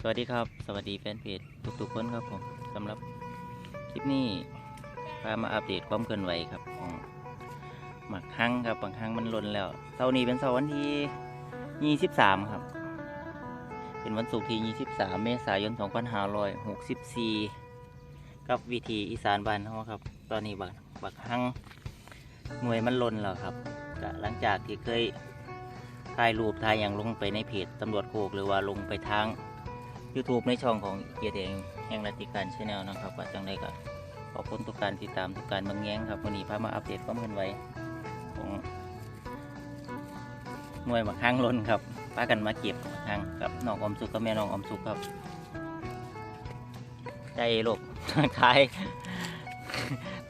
สวัสดีครับ สวัสดีแฟนเพจทุกๆคนครับผมสำหรับคลิปนี้พามาอัปเดตความเคลื่อนไหวครับของหมักฮังครับบางครั้งมันล่นแล้วเสาร์นี้เป็นเสาร์วันที่ 23 ครับ เป็นวันศุกร์ที่ 23 เมษายน 2564 กับวิธีอีสานบ้านเขาครับ ตอนนี้บักบักฮังหน่วยมันล่นแล้วครับหลังจากที่เคยถ่ายรูปถ่ายอย่างลงไปในเพจตำรวจโคกหรือว่าลงไปทาง YouTube ในช่องของเกียรติเองแห่งรัติการชาแนลนะครับว่าจังไดก็ขอบคุณทุกการติดตามทุกการเมืองแย้งครับวันนี้พามาอัปเดตความเคลื่อนไหวของหน่วยมักฮังล้นครับพากันมาเก็บหมักฮังกับน้องอมสุขกับแม่น้องอมสุขครับใจลูกทาย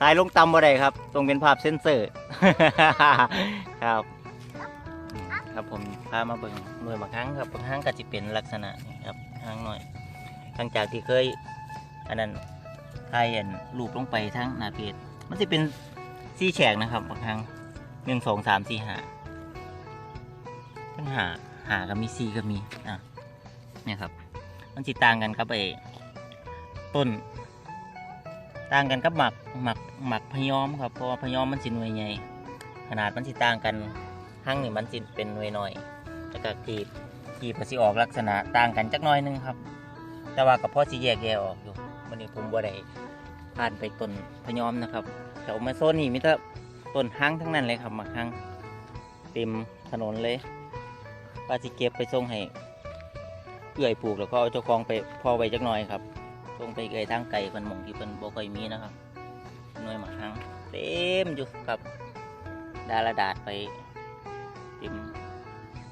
ทายลงตำบ่ได้ครับต้องเป็นภาพเซนเซอร์ครับ ครับผมพามาเบิ่งหน่วยบางครั้งครับบางครั้งก็จะเป็นลักษณะนี้ครับ ห้างหน่อยหลังจากที่เคย อันนั้นไทยอันรูปลงไปทั้งนาเพจมันจะเป็นซี่แฉกนะครับบางครั้งหนึ่งสองสามสี่หาทั้งหาหาก็มีซีก็มีอะเนี่ยครับ มันจิต่างกันกับไอ้ต้น ต่างกันกับหมักหมักหมักพะยอมครับเพราะว่าพะยอมมันสิหน่วยใหญ่ขนาดมันสิต่างกันหั่งนี่มันสิเป็นหน่วยหน่อยแล้วก็กรีบ กีบก็สิออกลักษณะต่างกันจักหน่อยนึงครับ แต่ว่ากับพ่อสิแยกแยะออกอยู่วันนี้ผมบ่ได้ผ่านไปต้นพยอมนะครับแต่มาโซนนี่มีแต่ต้นหั่งทั้งนั้นเลยครับมาหั่งเต็มถนนเลยว่าสิเก็บไปส่งให้เอื่อยปลูกแล้วก็เอาเจ้าของไปพอไว้จักหน่อยครับส่งไปเอื่อยทางไก่เพิ่นหมองที่เพิ่นบ่ค่อยมีนะครับหน่วยหมาหั่งเต็มอยู่ครับดาระดาดไปเติม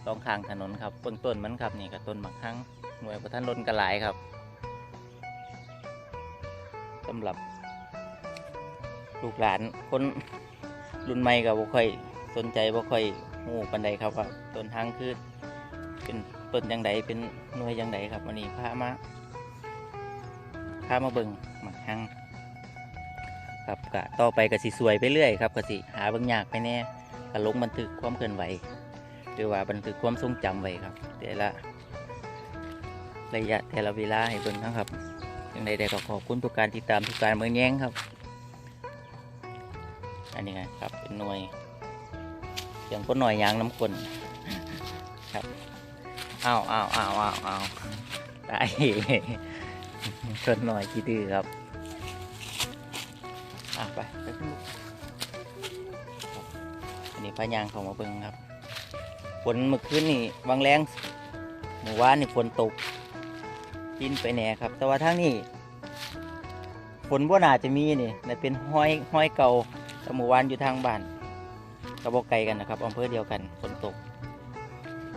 สองข้างถนนครับต้นต้นมันครับนี่กับต้นหมักฮังหน่วยประท่านล้นกระหลายครับสำหรับลูกหลานคนรุ่นใหม่กับบ่ค่อยสนใจบ่ค่อยหูปันใดครับว่าต้นทางคือเป็นต้นยังไดเป็นหน่วยยังไดครับวันนี้พามาพามาเบิ่งหมักฮังครับกะต่อไปก็สิสวยไปเรื่อยครับก็สิหาเบิ่งยากไปแน่ก็ลงบันทึกความเคลื่อนไหว หรือว่าบันทึกความทรงจำไว้ครับ แต่ละระยะแต่ละเวลาให้เบิ่งนะครับย่างใดๆก็ขอบคุณทุกการติดตามทุกการเมืองแย้งครับ อันนี้ไงครับเป็นหน่วยเสียงคนหน่อยยางน้ำกลนครับอ้าวอ้าวอ้าวอ้าวอ้าวตายคนหน่อยกี่ดื้อครับอะไปไปขึ้นลูกอันนี้พายางเขามาเบิ่งครับ ฝนเมื่อคืนนี่วางแรงเมื่อวานนี่ฝนตกกินไปแหน่ครับ แต่ว่าทางนี้ฝนบ่น่าจะมีนี่แต่เป็นห้อยห้อยเก่าแต่เมื่อวานอยู่ทางบ้านกระบอกไกลกันนะครับอำเภอเดียวกันฝนตก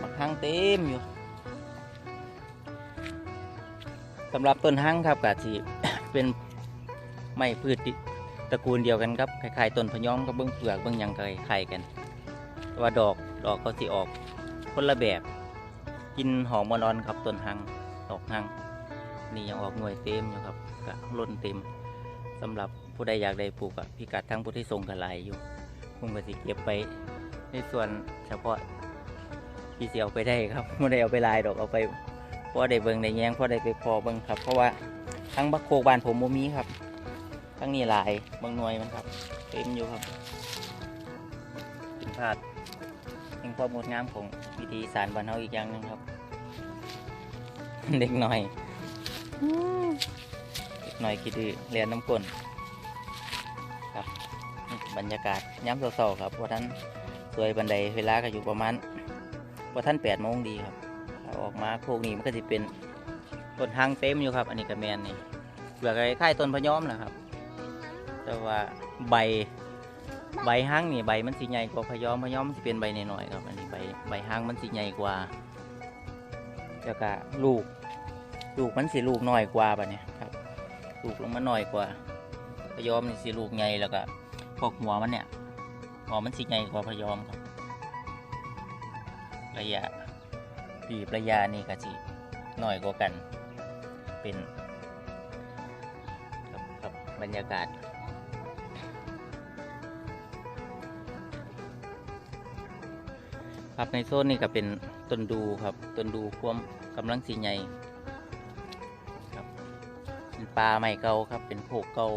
มาข้างเต็มอยู่สำหรับต้นห้างครับกาจีเป็นไม้พืชตระกูลเดียวกันครับคล้ายๆต้นพะยอมกับเบื้องเปลือกเบื้องยังคล้ายๆกันแต่ว่าดอก ดอกเขาสิออกคนละแบบกินหอมอ่อนครับต้นหังดอกหังนี่ยังออกหน่วยเต็มอยู่ครับกะล้นเต็มสำหรับผู้ใดอยากได้ปลูกอะพิกัดทั้งผู้ที่ส่งกันหลายอยู่ผมก็สิเก็บไปในส่วนเฉพาะที่เสียเอาไปได้ครับไม่ได้เอาไปลายดอกเอาไปเพราะได้เบิงได้แยงเพราะได้ไปพอเบิงครับ เพราะว่าทั้งบักโคกบานผมโมมีครับ ทั้งนี้ลายบางหน่วยมันครับ เต็มอยู่ครับเป็นภาพ แห่งความงดงามของวิธีสารบ้านเฮาอีกอย่างหนึงครับ เด็กหน่อยเด็กหน่อยคิดดื้อเรียนน้ำกลนครับนี่บรรยากาศย้ำเศร้าๆครับว่าท่านสวยบันไดเวลาก็อยู่ประมาณว่าท่านแปดโมงดีครับถ้าออกมาโคกนี้มันก็จะเป็นต้นทางเต็มอยู่ครับ อันนี้กระแมนนี่เปลือกคล้ายๆต้นพะยอมนะครับ แต่ว่าใบ ใบห้างนี่ใบมันสีใหญ่กว่าพยอมพยอมมันสิเป็นใบน้อยๆครับอันนี้ใบใบห้างมันสีใหญ่กว่าแล้วก็ลูก ลูกมันสีลูกน้อยกว่าปะเนี่ยครับ ลูกลงมาน้อยกว่าพยอมนี่สีลูกใหญ่แล้วก็พวกหัวมันเนี่ยหัวมันสีใหญ่กว่าพยอมครับ ระยะปีบระยะนี่ก็สิน้อยกว่ากัน เป็นครับบรรยากาศ ครับในโซนนี้ก็เป็นต้นดูครับต้นดูความกำลังสีใหญ่ครับเป็นปลาใหม่เก่าครับ เป็นโพกเก่า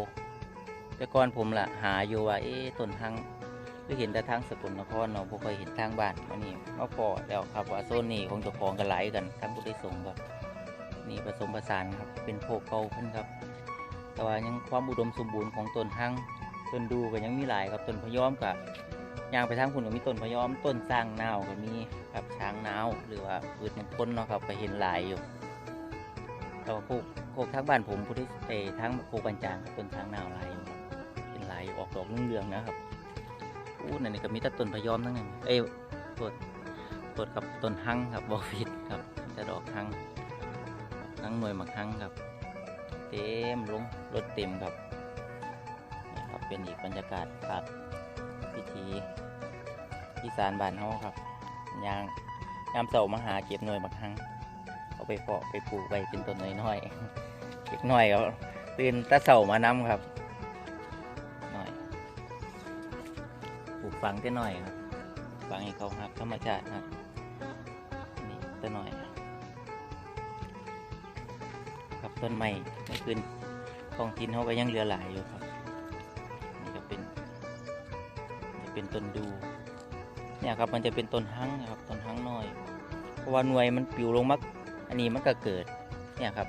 แต่ก่อนผมล่ะหาอยู่ว่าเอ๊ะต้นทางคือเห็นแต่ทางสกลนครเนาะบ่เคยเห็นทางบ้านอันนี้มาพอแล้วครับว่าโซนนี้ของเจ้าของกันหลายกันทั้งผู้ได้ส่งครับนี่ผสมผสานครับเป็นโพกเก่าเพิ่นครับ แต่ว่ายังความอุดมสมบูรณ์ของต้นทางต้นดูก็ยังมีหลายครับต้นพยอมกับ ย่างไปทางคุณก็มีต้นพะยอมต้นสร้างนาวก็มีครับช้างนาวหรือว่าพืชมงคลเนาะครับก็เห็นหลายอยู่แต่ว่าโคกโคกทางบ้านผมพุทธิเออทางโคกบันจางครับต้นช้างนาวหลายเป็นหลายออกดอกเรืองๆนะครับอู้นั่นนี่ก็มีแต่ต้นพะยอมทั้งนั้นเอ้ยต้นต้นกับต้นหังครับบอฟิดครับมีแต่ดอกหังหังหน่วยมักหังครับ เต็มลงรถเต็มครับนี่ครับเป็นอีกบรรยากาศครับพิธี อีสานบ้านเฮาครับยางยามเสามาหาเก็บหน่วยบักหังเอาไปเพาะไปปลูกไว้เป็นต้นน้อยๆเล็กน้อยก็ตื่นตะเสามานำครับหน่อยปลูกฝังแต่น้อยครับฝังให้เขาหักธรรมชาติครับนี่แต่น้อยครับต้นไม้ในพื้นท้องถิ่นเขาก็ยังเหลือหลายอยู่ครับนี่ก็เป็นจะเป็นต้นดู เนี่ยครับมันจะเป็นต้นหั้งนะครับต้นหั้งน้อย เพราะว่าหน่วยมันปลิวลงมาอันนี้มันก็เกิดเนี่ยครับ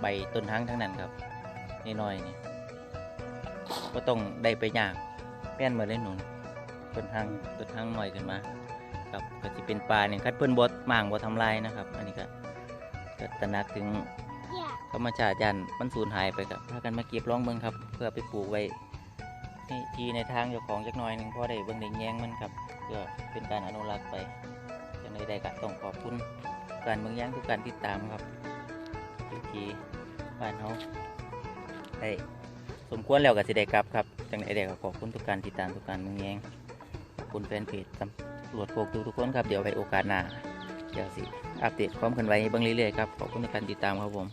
ใบต้นหั้งทั้งนั้นครับน,น้อยนี่ก็ต้องได้ไปยากแป้นเหมือนเล่นหนุนต้นหั้งต้นหั้งน้อยขึ้นมาครับก็จะเป็นปลาเนี่ยคัดเพิ่นบดหม่างบดทำลายนะครับ อันนี้ก็ก็ตระหนักถึงธรรมชาติยันมันสูญหายไปกับพากันมาเก็บร้องเบิ่งครับ เพื่อไปปลูกไว้ที่ในทางเจ้าของจักหน่อยหนึ่งพอได้เบิ่งได้แย้งมันครับ เพื่อเป็นการอนุรักษ์ไปจังเลยได้ก็ต้องขอบคุณการเบิ่งแย้งทุกการติดตามครับวิธีบ้านเฮาได้สมควรแล้วก็สิได้กลับครับจังไดได้ก็ขอบคุณทุกการติดตามทุกการเบิ่งแย้งคุณแฟนเพจตำรวจโคกทุกคนครับเดี๋ยวไว้โอกาสหน้าเดี๋ยวสิอัปเดตความเคลื่อนไหวให้เบิ่งเรื่อยๆครับขอบคุณทุกการติดตามครับผม